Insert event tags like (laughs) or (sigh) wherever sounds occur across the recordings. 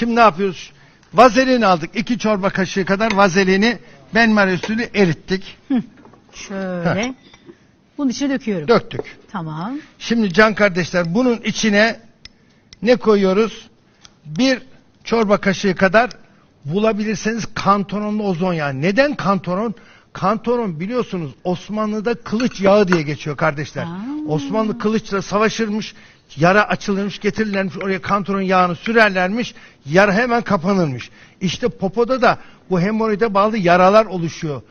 Şimdi ne yapıyoruz? Vazelin aldık. iki çorba kaşığı kadar vazelini benmar usulü erittik. Şöyle. Bunun içine döküyorum. Döktük. Tamam. Şimdi can kardeşler bunun içine ne koyuyoruz? Bir çorba kaşığı kadar bulabilirseniz kantononlu ozon yağı. Neden kantoron? Kantoron biliyorsunuz Osmanlı'da kılıç yağı diye geçiyor kardeşler. Aa. Osmanlı kılıçla savaşırmış, yara açılırmış, getirirlermiş, oraya kantoron yağını sürerlermiş, yara hemen kapanırmış. İşte popoda da bu hemoroide bağlı yaralar oluşuyor.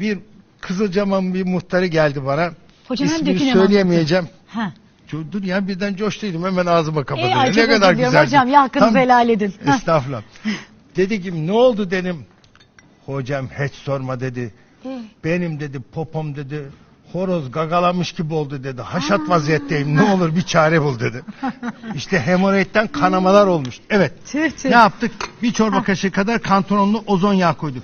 Bir Kızılcamam bir muhtarı geldi bana. Hocam hem İsmini dökün hem söyleyemeyeceğim. Ha. Dur dur ya birden coştuydum hemen ağzıma kapadım. Ay, ne çok kadar diliyorum güzel. hocam, ya hakkınızı helal edin. Estağfurullah. (laughs) dedi ki ne oldu dedim. Hocam hiç sorma dedi. Benim dedi popom dedi. Horoz gagalamış gibi oldu dedi. Haşat vaziyetteyim. Ne olur bir çare bul dedi. (laughs) İşte hemoroidden kanamalar olmuş. Evet. Tüh tüh. Ne yaptık? Bir çorba kaşığı kadar kantononlu ozon yağı koyduk.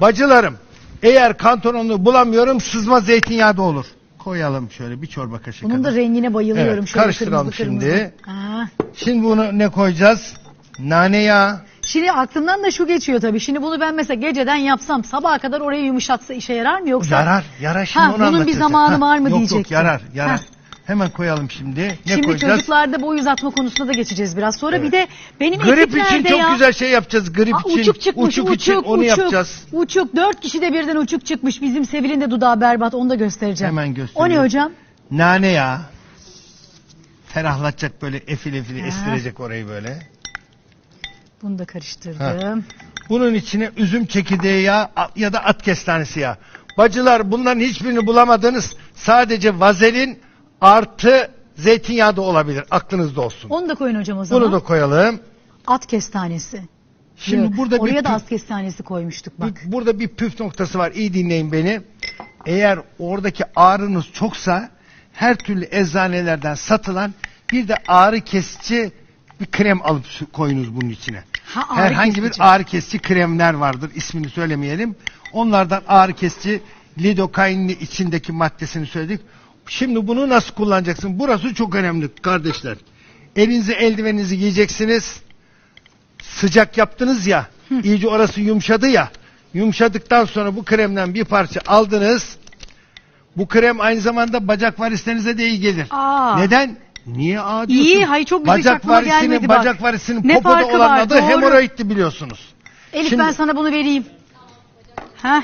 Bacılarım eğer kantononlu bulamıyorum sızma zeytinyağı da olur. Koyalım şöyle bir çorba kaşığı Bunun kadar. da rengine bayılıyorum. Evet, Şöyle karıştıralım kırmızı kırmızı. şimdi. Aa. Şimdi bunu ne koyacağız? Nane yağı. Şimdi aklımdan da şu geçiyor tabii. Şimdi bunu ben mesela geceden yapsam sabaha kadar orayı yumuşatsa işe yarar mı yoksa? Yarar, yarar şimdi Ha, onu bunun bir anlatacağız. zamanı var mı yok, diyecektim. Yok yarar, yarar. Ha. Hemen koyalım şimdi. Ne Şimdi koyacağız? çocuklarda boy uzatma konusunda da geçeceğiz biraz. Sonra Evet. bir de benim Grip için çok ya. güzel şey yapacağız. Grip Aa, için, uçuk çıkmış, uçuk, için onu uçuk, yapacağız. Uçuk, dört kişi de birden uçuk çıkmış. Bizim Sevil'in de dudağı berbat, onu da göstereceğim. Hemen O ne hocam? Nane yağı. Ferahlatacak böyle efil efil Ha. estirecek orayı böyle. Bunu da karıştırdım. Bunun içine üzüm çekirdeği yağı ya da at kestanesi yağı. Bacılar bunların hiçbirini bulamadınız. Sadece vazelin artı zeytinyağı da olabilir. Aklınızda olsun. Onu da koyun hocam o zaman. Bunu da koyalım. At kestanesi. Şimdi Yok, burada Oraya bir da püf- at kestanesi koymuştuk bak. Bir- burada bir püf noktası var. İyi dinleyin beni. Eğer oradaki ağrınız çoksa her türlü eczanelerden satılan bir de ağrı kesici bir krem alıp koyunuz bunun içine. Ha, ağrı Herhangi kesici. bir ağrı kesici kremler vardır. İsmini söylemeyelim. Onlardan ağrı kesici lidokainli içindeki maddesini söyledik. Şimdi bunu nasıl kullanacaksın? Burası çok önemli kardeşler. Elinizi eldiveninizi giyeceksiniz sıcak yaptınız ya, iyice orası yumuşadı ya. Yumuşadıktan sonra bu kremden bir parça aldınız. Bu krem aynı zamanda bacak varislerinize de iyi gelir. Aa. Neden? Niye aa diyorsun? İyi, hayır, çok güzel, Bacak aklıma varisinin, gelmedi bak. bacak varisinin Ne popoda farkı olan var, adı doğru. hemoroidti biliyorsunuz. Elif Şimdi- ben sana bunu vereyim. Heh.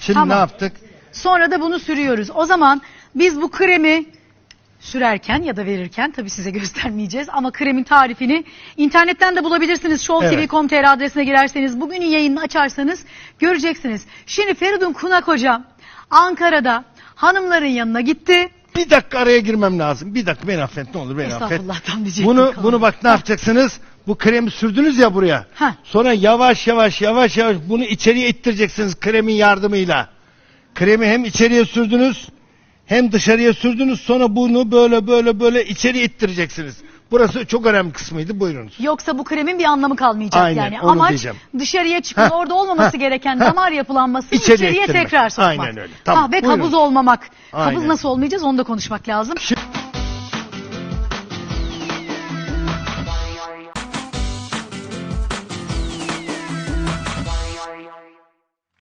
Şimdi Tamam. ne yaptık? Sonra da bunu sürüyoruz. O zaman biz bu kremi sürerken ya da verirken tabii size (laughs) göstermeyeceğiz ama kremin tarifini internetten de bulabilirsiniz. showtv.com.tr adresine girerseniz bugünün yayınını açarsanız göreceksiniz. Şimdi Feridun Kunak hocam Ankara'da hanımların yanına gitti. Bir dakika araya girmem lazım. Bir dakika beni affet ne olur beni affet. Estağfurullah tam diyecektim. Bunu kaldı. bunu bak ne yapacaksınız? Bu kremi sürdünüz ya buraya. Heh. Sonra yavaş yavaş yavaş yavaş bunu içeriye ittireceksiniz kremin yardımıyla. Kremi hem içeriye sürdünüz hem dışarıya sürdünüz. Sonra bunu böyle böyle böyle içeriye ittireceksiniz. Burası çok önemli kısmıydı. Buyurunuz. Yoksa bu kremin bir anlamı kalmayacak Aynen, yani. onu Amaç diyeceğim. dışarıya çıkın Heh, orada olmaması heh, gereken heh. damar yapılanmasını İçeriye içeriye ittirmek. tekrar sokmak. Aynen öyle. Tamam, Ha, ve buyurun. kabuz olmamak. Kabuz Aynen. nasıl olmayacağız onu da konuşmak lazım. Şimdi-